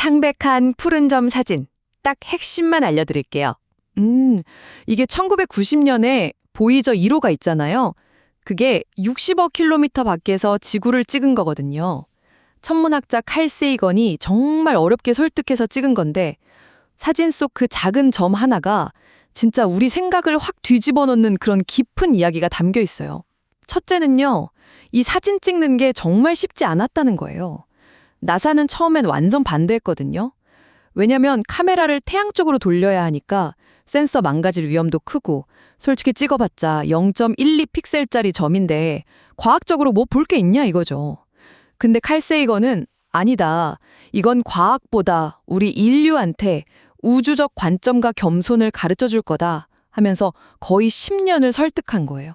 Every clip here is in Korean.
창백한 푸른 점 사진. 딱 핵심만 알려드릴게요. 음, 이게 1990년에 보이저 1호가 있잖아요. 그게 60억 킬로미터 밖에서 지구를 찍은 거거든요. 천문학자 칼 세이건이 정말 어렵게 설득해서 찍은 건데 사진 속 그 작은 점 하나가 진짜 우리 생각을 확 뒤집어 놓는 그런 깊은 이야기가 담겨 있어요. 첫째는요, 이 사진 찍는 게 정말 쉽지 않았다는 거예요. 나사는 처음엔 완전 반대했거든요. 왜냐면 카메라를 태양 쪽으로 돌려야 하니까 센서 망가질 위험도 크고 솔직히 찍어봤자 0.12 픽셀짜리 점인데 과학적으로 뭐 볼 게 있냐 이거죠. 근데 칼세이건은 아니다. 이건 과학보다 우리 인류한테 우주적 관점과 겸손을 가르쳐 줄 거다 하면서 거의 10년을 설득한 거예요.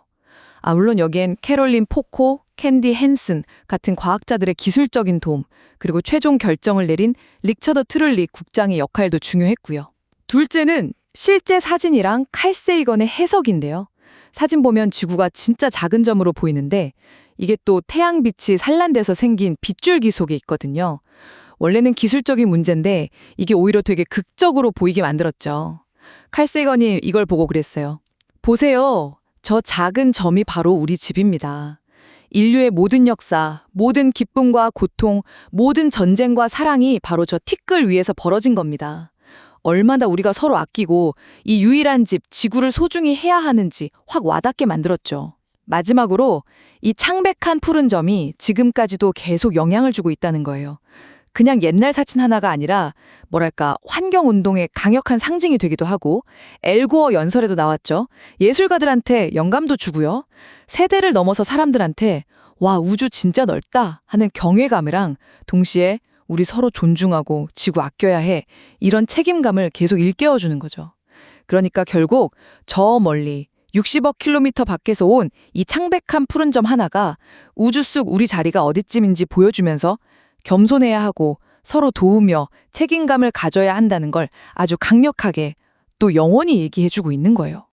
아, 물론 여기엔 캐롤린 포코, 캔디 헨슨 같은 과학자들의 기술적인 도움, 그리고 최종 결정을 내린 릭처더 트룰리 국장의 역할도 중요했고요. 둘째는 실제 사진이랑 칼세이건의 해석인데요. 사진 보면 지구가 진짜 작은 점으로 보이는데 이게 또 태양빛이 산란돼서 생긴 빗줄기 속에 있거든요. 원래는 기술적인 문제인데 이게 오히려 되게 극적으로 보이게 만들었죠. 칼세이건이 이걸 보고 그랬어요. 보세요. 저 작은 점이 바로 우리 집입니다. 인류의 모든 역사, 모든 기쁨과 고통, 모든 전쟁과 사랑이 바로 저 티끌 위에서 벌어진 겁니다. 얼마나 우리가 서로 아끼고 이 유일한 집, 지구를 소중히 해야 하는지 확 와닿게 만들었죠. 마지막으로 이 창백한 푸른 점이 지금까지도 계속 영향을 주고 있다는 거예요. 그냥 옛날 사진 하나가 아니라 뭐랄까 환경운동의 강력한 상징이 되기도 하고 엘고어 연설에도 나왔죠. 예술가들한테 영감도 주고요. 세대를 넘어서 사람들한테 와 우주 진짜 넓다 하는 경외감이랑 동시에 우리 서로 존중하고 지구 아껴야 해 이런 책임감을 계속 일깨워주는 거죠. 그러니까 결국 저 멀리 60억 킬로미터 밖에서 온 이 창백한 푸른 점 하나가 우주 속 우리 자리가 어디쯤인지 보여주면서 겸손해야 하고 서로 도우며 책임감을 가져야 한다는 걸 아주 강력하게 또 영원히 얘기해주고 있는 거예요.